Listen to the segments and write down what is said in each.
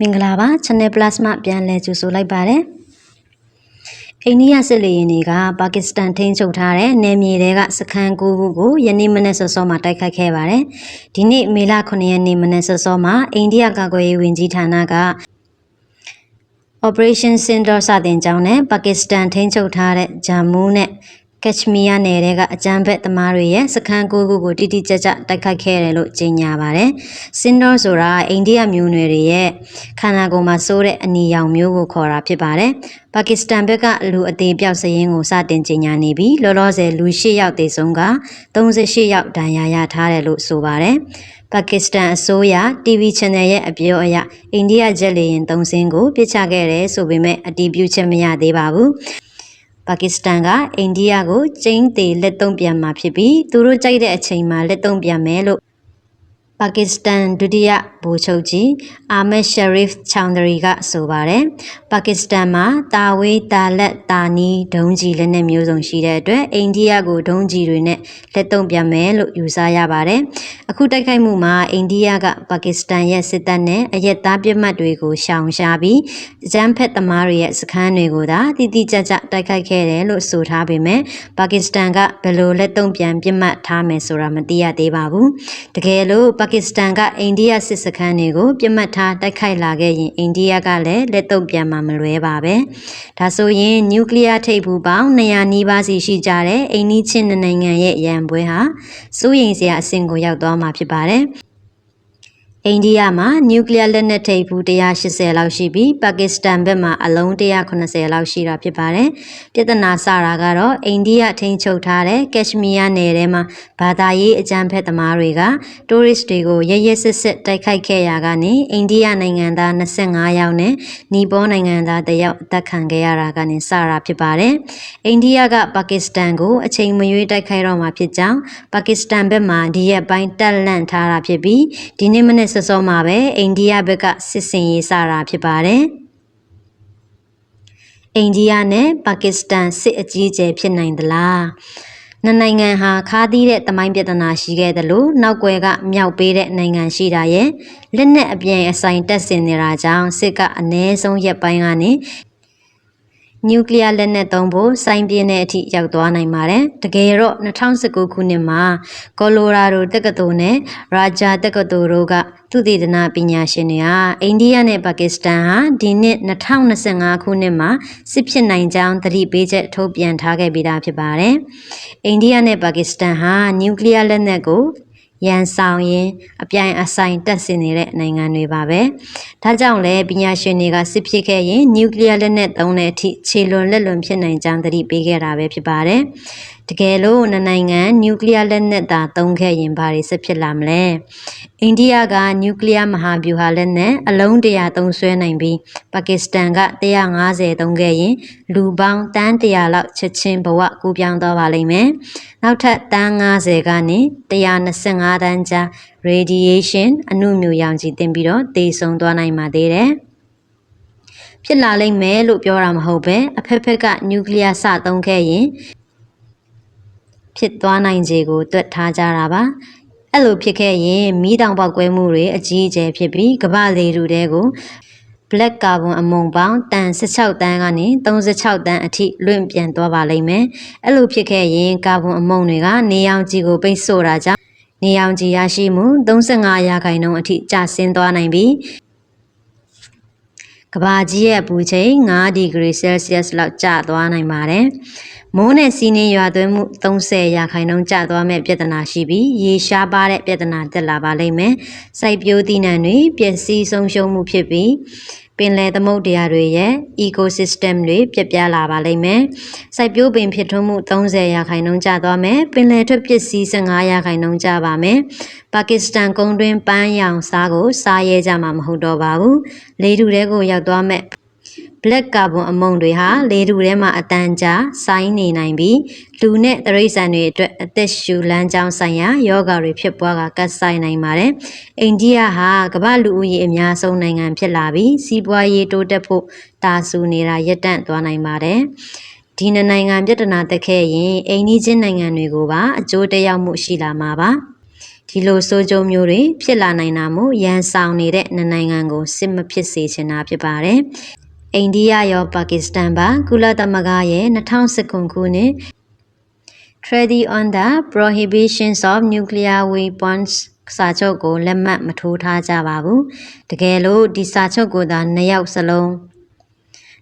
မင်္ဂလာပါ Channel Plus မှပြန်လည်ကြိုဆိုလိုက်ပါတယ်အိန္ဒိယစစ်လေယာဉ်တွေကပါကစ္စတန်ထိန်းချုပ်ထားတဲ့နယ်မြေတွေကစခန်း9ခုကိုယနေ့မနေ့စောစောမှာတိုက်ခိုက်ခဲ့ပါတယ်ဒီနေ့မေလ9ရက်နေ့မနေ့စောစောမှာအိန္ဒိယကာကွယ်ရေးဝန်ကြီးဌာနက Operation Sindoor စတင်ကြောင်းနဲ့ပါကစ္စတန်ထိန်းချုပ်ထားတဲ့ဂျမ်မူးနဲ့ ကက်ရှ်မီးယားနယ်တွေကအကြမ်းဖက်သမားတွေရဲ့စခန်းကိုခုကိုတိတိကျကျတိုက်ခိုက်ခဲ့တယ်လို့ကြေညာပါတယ်။စင်ဒေါဆိုတာအိန္ဒိယမျိုးနွယ်တွေရဲ့ခန္ဓာကိုယ်မှာစိုးတဲ့အနီရောင်မျိုးကိုခေါ်တာဖြစ်ပါတယ်။ပါကစ္စတန်ဘက်ကလူအသေးပြောက်စရင်ကိုစတင်ကြေညာနေပြီးလောလောဆယ်လူ၈ယောက်သေဆုံးက38ယောက်ဒဏ်ရာရထားတယ်လို့ဆိုပါတယ်။ပါကစ္စတန်အစိုးရ TV channel ရဲ့အပြောအရအိန္ဒိယဂျက်လေယာဉ်၃စင်းကိုပြစ်ချခဲ့တယ်ဆိုပေမဲ့အတည်ပြုချက်မရသေးပါဘူး။ ပါကစ္စတန်ကအိန္ဒိယကိုကျင်းသေးလက်တုံ့ပြန်မှာဖြစ်ပြီးသူတို့ကြိုက်တဲ့အချိန်မှာလက်တုံ့ပြန်မယ်လို့ ပါကစ္စတန်ဒုတိယဗိုလ်ချုပ်ကြီးအာမက်ရှရီဖ်ချောင်ဒရီကဆိုပါတယ်ပါကစ္စတန်မှာတာဝေးတာလက်တာနီးဒုံးကြီးလက်နက်မျိုးစုံရှိတဲ့အတွက်အိန္ဒိယကိုဒုံးကြီးတွေနဲ့လက်တုံ့ပြန်မယ်လို့ယူဆရပါတယ်အခုတိုက်ခိုက်မှုမှာအိန္ဒိယကပါကစ္စတန်ရဲ့စစ်တပ်နဲ့အရက်သားပြစ်မှတ်တွေကိုရှောင်ရှားပြီးဂျမ်ဖက်သမားတွေရဲ့စခန်းတွေကိုသာတိတိကျကျတိုက်ခိုက်ခဲ့တယ်လို့ဆိုထားပေမဲ့ပါကစ္စတန်ကဘယ်လိုလက်တုံ့ပြန်ပြစ်မှတ်ထားမယ်ဆိုတာမသိရသေးပါဘူးတကယ်လို့ပါကစ္စတန်ကအိန္ဒိယစစ်စခန်းတွေကိုပြစ်မှတ်ထားတိုက်ခိုက်လာခဲ့ရင်အိန္ဒိယကလည်းလက်တုံ့ပြန်မှာမလွဲပါပဲ။ဒါဆိုရင်နျူကလ িয়ার ထိပ်ဖူးပေါင်း200နီးပါးစီရှိကြတဲ့အိန္ဒိချင်းနိုင်ငံရဲ့ရန်ပွဲဟာစိုးရိမ်စရာအဆင့်ကိုရောက်သွားမှာဖြစ်ပါတယ်။ အိန္ဒိယမှာနျူကလ িয়ার လက်နက်ထိပ်ဖူး180လောက်ရှိပြီးပါကစ္စတန်ဘက်မှာအလုံး180လောက်ရှိတာဖြစ်ပါတယ်။ပြဿနာစတာကတော့အိန္ဒိယထိန်းချုပ်ထားတဲ့ကက်ရှ်မီးယားနယ်ထဲမှာဘာသာရေးအကြမ်းဖက်သမားတွေကတိုးရစ်တွေကိုရရစစ်စစ်တိုက်ခိုက်ခဲ့ရကနေအိန္ဒိယနိုင်ငံသား25ယောက်နဲ့နီပေါနိုင်ငံသားတယောက်အသက်ခံခဲ့ရတာကနေစတာဖြစ်ပါတယ်။အိန္ဒိယကပါကစ္စတန်ကိုအချိန်မရွေးတိုက်ခိုက်တော့မှာဖြစ်ကြောင်းပါကစ္စတန်ဘက်မှဒီရက်ပိုင်းတက်လန့်ထားတာဖြစ်ပြီးဒီနေ့မနေ့စောစောမှာပဲအိန္ဒိယဘက်ကစစ်စင်ရေးစတာဖြစ်ပါတယ်။အိန္ဒိယနဲ့ပါကစ္စတန်စစ်အကြီးအကျယ်ဖြစ်နိုင်သလား။နှစ်နိုင်ငံဟာခါးသီးတဲ့တမိုင်းပြဿနာရှိခဲ့တယ်လို့နောက်ွယ်ကမြောက်ပေးတဲ့နိုင်ငံရှိတာရဲ့လက်နက်အပြိုင်အဆိုင်တက်ဆင်နေတာကြောင့်စစ်ကအ ਨੇ ဆုံးရက်ပိုင်းကနေ နျူကလ িয়ার လက်နက်သုံးဖို့စိုင်းပြင်းတဲ့အထိရောက်သွားနိုင်ပါတယ်။တကယ်တော့2019ခုနှစ်မှာကော်လိုရာဒိုတက္ကသိုလ်နဲ့ရာဂျာတက္ကသိုလ်တို့ကသုတေသနပညာရှင်တွေဟာအိန္ဒိယနဲ့ပါကစ္စတန်ဟာဒီနှစ်2025ခုနှစ်မှာစစ်ဖြစ်နိုင်ကြောင်းသတိပေးချက်ထုတ်ပြန်ထားခဲ့ပြီးသားဖြစ်ပါတယ်။အိန္ဒိယနဲ့ပါကစ္စတန်ဟာနျူကလ িয়ার လက်နက်ကို ရန်ဆောင်ရင်အပြိုင်အဆိုင်တက်ဆင်နေတဲ့နိုင်ငံတွေပါပဲ။ဒါကြောင့်လည်းပညာရှင်တွေကစစ်ဖြစ်ခဲ့ရင်နျူကလ িয়ার လက်နက်သုံးတဲ့အထိခြေလွန်လက်လွန်ဖြစ်နိုင်ကြောင်းသတိပေးခဲ့တာပဲဖြစ်ပါတယ်။ တကယ်လို့နှစ်နိုင်ငံနျူကလ িয়ার လက်နက်သာသုံးခဲ့ရင်ဘာတွေဆက်ဖြစ်လာမလဲအိန္ဒိယကနျူကလ িয়ার မဟာဗျူဟာလက်နက်အလုံး100သုံးဆွဲနိုင်ပြီးပါကစ္စတန်က150သုံးခဲ့ရင်လူပေါင်းတန်း100လောက်ချက်ချင်းဘဝကူးပြောင်းသွားပါလိမ့်မယ်နောက်ထပ်တန်း90ကနေ125တန်းကြား radiation အနုမြူရောင်ခြည်တင်ပြီးတော့တေဆုံးသွားနိုင်ပါသေးတယ်ဖြစ်လာလိမ့်မယ်လို့ပြောတာမဟုတ်ပဲအဖက်ဖက်ကနျူကလ িয়ার စသုံးခဲ့ရင် ဖြစ်သွားနိုင်ခြေကိုတွက်ထားကြတာပါအဲ့လိုဖြစ်ခဲ့ရင်မီးတောင်ပေါက်ကွဲမှုတွေအကြီးအကျယ်ဖြစ်ပြီးကမ္ဘာလေထုတဲကို black carbon အမုံပေါင်းတန်16တန်းကနေ36တန်းအထိလွင့်ပြန်သွားပါလိမ့်မယ်အဲ့လိုဖြစ်ခဲ့ရင်ကာဗွန်အမုံတွေကနေရောင်ခြည်ကိုပိတ်ဆို့တာကြောင့်နေရောင်ခြည်ရရှိမှု35ရာခိုင်နှုန်းအထိကျဆင်းသွားနိုင်ပြီး ကဘာကြီးရဲ့ပူချိန်5ဒီဂရီဆဲလ်ဆီးယပ်လောက်ကျသွားနိုင်ပါတယ်။မိုးနဲ့စီးနှင်းရွာသွန်းမှု30ရာခိုင်နှုန်းကျသွားမဲ့ပြဿနာရှိပြီးရေရှားပါတဲ့ပြဿနာတက်လာပါလိမ့်မယ်။စိုက်ပျိုးသီးနှံတွေပျက်စီးဆုံးရှုံးမှုဖြစ်ပြီး ပင်လယ်သမုဒ္ဒရာတွေရဲ့ ecosystem တွေပြက်ပြားလာပါလိမ့်မယ်။စိုက်ပျိုးပင်ဖြစ်ထွန်းမှု30ရာခိုင်နှုန်းကျသွားမယ်။ပင်လယ်ထွက်ပစ္စည်း15ရာခိုင်နှုန်းကျပါမယ်။ပါကစ္စတန်ကုန်းတွင်းပန်းရောင်စားကိုစားရဲကြမှာမဟုတ်တော့ပါဘူး။လေတူတဲကိုရောက်သွားမဲ့ black carbon အမုံတွေဟာလေထုထဲမှာအတန်ကြာဆိုင်းနေနိုင်ပြီးလူနဲ့တရိษံတွေအတွက်အသက်ရှူလမ်းကြောင်းဆိုင်ရာယောဂတွေဖြစ်ပွားကကတ်ဆိုင်နိုင်ပါတယ်။အိန္ဒိယဟာကမ္ဘာလူဦးရေအများဆုံးနိုင်ငံဖြစ်လာပြီးစီးပွားရေးတိုးတက်ဖို့တာဆူနေတာရပ်တန့်သွားနိုင်ပါတယ်။ဒီနိုင်ငံပြည်ထနာတက်ခဲ့ရင်အိန္ဒိချင်းနိုင်ငံတွေကိုပါအကျိုးတက်ရောက်မှုရှိလာမှာပါ။ဒီလိုစိုးကြုံမျိုးတွေဖြစ်လာနိုင်တာမို့ရန်ဆောင်နေတဲ့နှစ်နိုင်ငံကိုစစ်မဖြစ်စေချင်တာဖြစ်ပါတယ်။ အိန္ဒိယရောပါကစ္စတန်ပါကုလသမဂ္ဂရဲ့2019ခုနှစ် Treaty on the Prohibitions of Nuclear Weapons စာချုပ်ကိုလက်မှတ်မထိုးထားကြပါဘူး။တကယ်လို့ဒီစာချုပ်ကိုသာနှစ်ယောက်စလုံး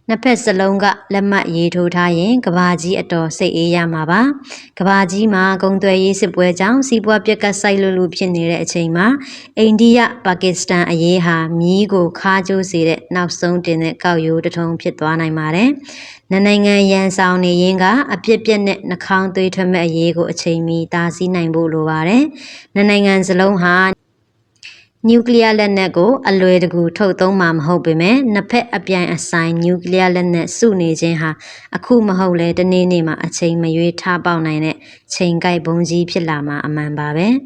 နှစ်ဖက်စလုံးကလက်မှတ်ရေးထိုးထားရင်ကဘာကြီးအတော်စိတ်အေးရမှာပါ။ကဘာကြီးမှာဂုံသွယ်ရေးစစ်ပွဲကြောင့်စီးပွားပြက်ကတ်ဆိုင်လို့လို့ဖြစ်နေတဲ့အချိန်မှာအိန္ဒိယပါကစ္စတန်အရေးဟာမြီးကိုခါကျိုးစေတဲ့နောက်ဆုံးတင်တဲ့ကောက်ရိုးတစ်ထုံဖြစ်သွားနိုင်ပါတယ်။နှစ်နိုင်ငံရန်ဆောင်နေရင်ကအပြစ်ပြက်နဲ့နှာခေါင်းသွေးထွက်မဲ့အရေးကိုအချိန်မီတားဆီးနိုင်ဖို့လိုပါတယ်။နှစ်နိုင်ငံစလုံးဟာ နျူကလ িয়ার လက်နက်ကိုအလွယ်တကူထုတ်သုံးမှာမဟုတ်ပေမဲ့နှစ်ဖက်အပြိုင်အဆိုင်နျူကလ িয়ার လက်နက်စုနေခြင်းဟာအခုမဟုတ်လဲတနေ့နေ့မှာအချိန်မရွေးထားပေါက်နိုင်တဲ့ချိန်ကိုက်ဘုံကြီးဖြစ်လာမှာအမှန်ပါပဲ။